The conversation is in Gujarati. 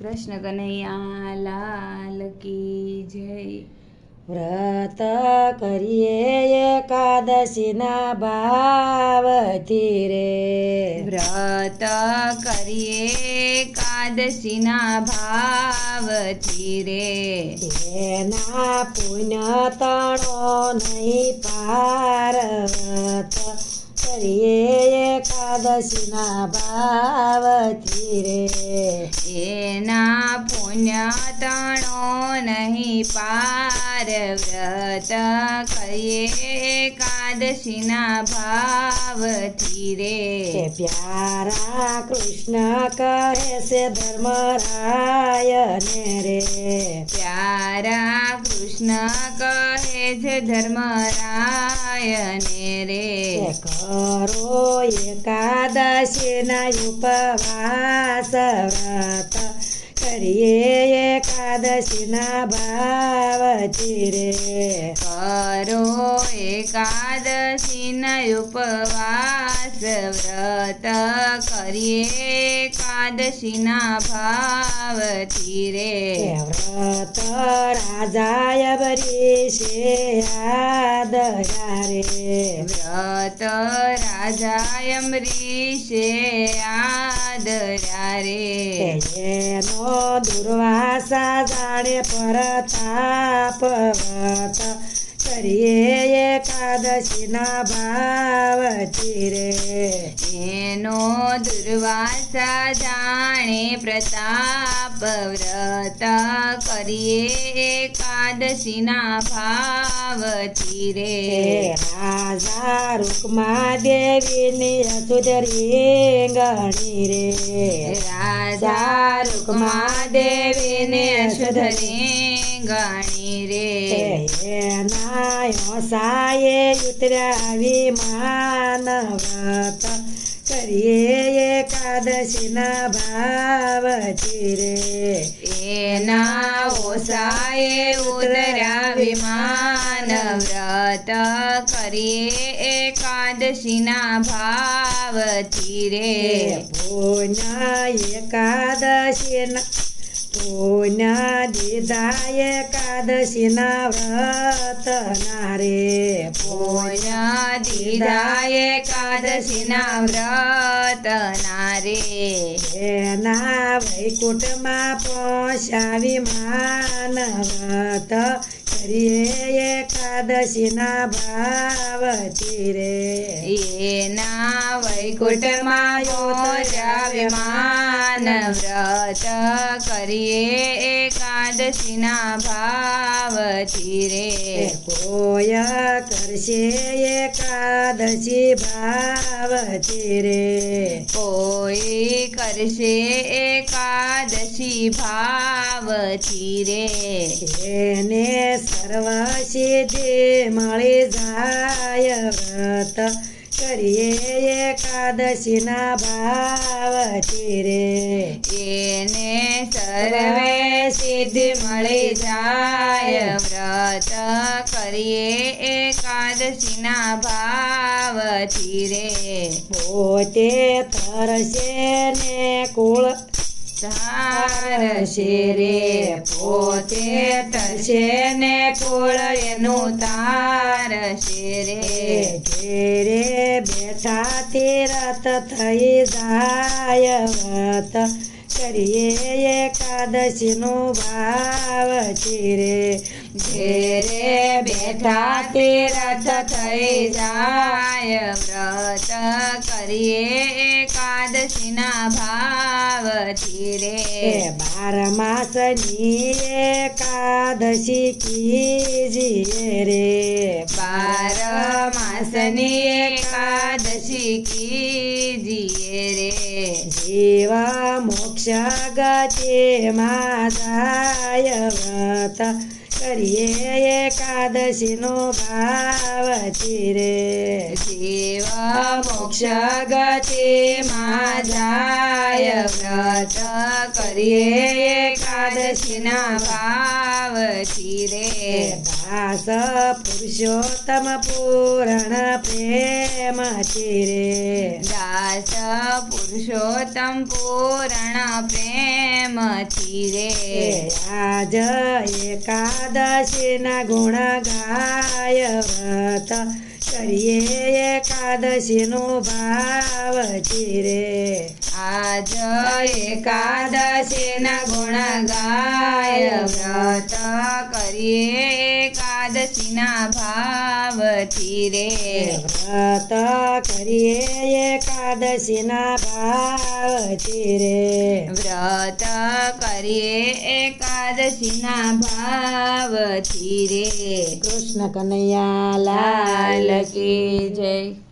કૃષ્ણ કનૈયા લાલ કી જય. વ્રત કરીએ એકાદશીના ભાવથી રે. વ્રત કરીએ એકાદશીના ભાવથી રે. એના પુણ્ય તણો નહીં પાર વ્રત કરીએ એકાદશીના ભાવથી રે. એના પુણ્ય તણો નહીં પાર વ્રત કરીએ કાદશીના ભાવથી રે. પ્યારા કૃષ્ણ કહે છે ધર્મરાયને રે. પ્યારા કૃષ્ણ ધર્મરાયને રે કરો એકાદશીના ઉપવાસ વ્રત કરીએ એકાદશીના ભાવથી રે કરો એકાદશીના ઉપવાસ વ્રત કરીએ એકાદશીના ભાવથી રે. વ્રત રાજાય બરીશે આદરા રે વ્રત રાજાય મરીશે આદર્યા રે એનો દુર્વાસા જાણે પરતાપ વ્રત કરીએ એકાદશીના ભાવથી રે એનો દુર્વાસા જાણે પ્રતાપ વ્રત કરીએ એકાદશીના ભાવથી રે. રાજા રૂકમા દેવીની સુધરી ગણી રે. રાજા રૂકમાદેવીને સુધરી ગણી રે. નાય સાયે ઉતરાવી વિમાન વ્રત કરીએ એકાદશીના ભાવથી રે એના ઓસાએ ઉતર્યા વિમાન વ્રત કરીએ એકાદશીના ભાવથી રે પુણ્ય એકાદશીના પુણ્ય દીધા એકાદશીના વ્રત ના રે પુણ્ય દીધા એકાદશીના વ્રત ના રે એના વૈકુંઠમાં પહોંચાવી માન વ્રત કરીએ એકાદશીના ભાવતી રે એના વૈકુંઠમાં યોજા વિમાન વ્રત કરીએ એકાદશીના ભાવથી રે કોય કરશે એકાદશી ભાવથી રે કોઈ કરશે એકાદશી ભાવથી રે એને સર્વ સિદ્ધિ મળી જાય વ્રત કરીએ એકાદશીના ભાવથી રે એને સર્વે સિદ્ધિ મળી જાય. વ્રત કરીએ એકાદશીના ભાવથી રે પોતે તરશે ને કુળ તારશે રે. પોતે તરશે ને કુળ એનું તારશે રે ઘેરે બેઠા રત થઈ જાય વ્રત કરીએ એકાદશીનું ભાવ રે ઘેરે બેઠા રથ થઈ જાય વ્રત કરીએ એકાદશીના ભાવથી રે બાર માસની એકાદશી કીજીએ રે. બાર માસની એકાદશી કીજીએ રે. જીવ મોક્ષ ગતિ વ્રત કરીએ એકાદશીનો ભાવ રે જીવા મોક્ષ ગતિમાં જાય વ્રત કરીએ એકાદશીના ભાવથી રે દાસ પુરુષોત્તમ પૂરણ પ્રેમથી રે દાસ પુરુષોત્તમ પૂરણ પ્રેમથી રે આજ એકાદશીના ગુણ ગાય વ્રત કરીએ એકાદશીનું ભાવ ચીરે. આજ એકાદશીના ગુણ ગાય વ્રત કરીએ એકાદશીના રે. વ્રત કરીએ એકાદશીના ભાવથી રે. વ્રત કરીએ એકાદશીના ભાવથી રે. કૃષ્ણ કનૈયા લાલ કી જય.